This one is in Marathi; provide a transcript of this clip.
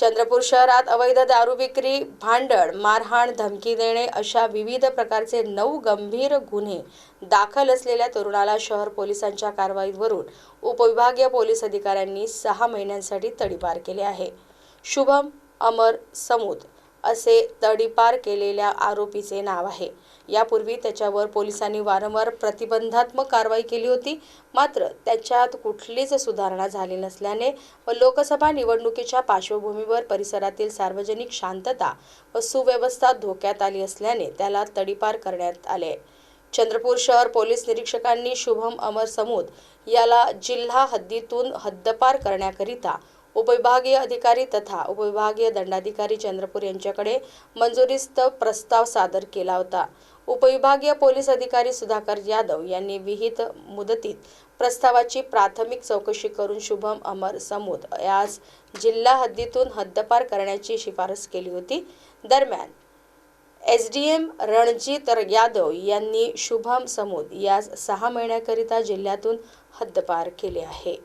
चंद्रपूर शहरात अवैध दारू विक्री भांडण मारहाण धमकी देणे अशा विविध प्रकारचे नऊ गंभीर गुन्हे दाखल असलेल्या तरुणाला शहर पोलिसांच्या कारवाईवरून उपविभागीय पोलीस अधिकाऱ्यांनी सहा महिन्यांसाठी तडीपार केले आहे. शुभम अमर समूद असे तडीपार केलेल्या आरोपीचे नाव आहे. यापूर्वी त्याच्यावर पोलिसांनी वारंवार प्रतिबंधात्मक कारवाई केली होती. मात्र त्याच्यात कुठलीच सुधारणा झाली नसल्याने व लोकसभा निवडणुकीच्या पार्श्वभूमीवर परिसरातील सार्वजनिक शांतता व सुव्यवस्था धोक्यात आली असल्याने त्याला तडीपार करण्यात आले. चंद्रपूर शहर पोलीस निरीक्षकांनी शुभम अमर समूद याला जिल्हा हद्दीतून हद्दपार करण्याकरिता उपविभागीय अधिकारी तथा उपविभागीय दंडाधिकारी चंद्रपूर यांच्याकडे मंजुरीस्त प्रस्ताव सादर केला होता. उपविभागीय पोलीस अधिकारी सुधाकर यादव यांनी विहित मुदतीत प्रस्तावाची प्राथमिक चौकशी करून शुभम अमर समूद यास जिल्हा हद्दीतून हद्दपार करण्याची शिफारस केली होती. दरम्यान S D M Ranjit Yadav यांनी शुभम समूद यास सहा महिन्याकरिता जिल्ह्यातून हद्दपार केले आहे.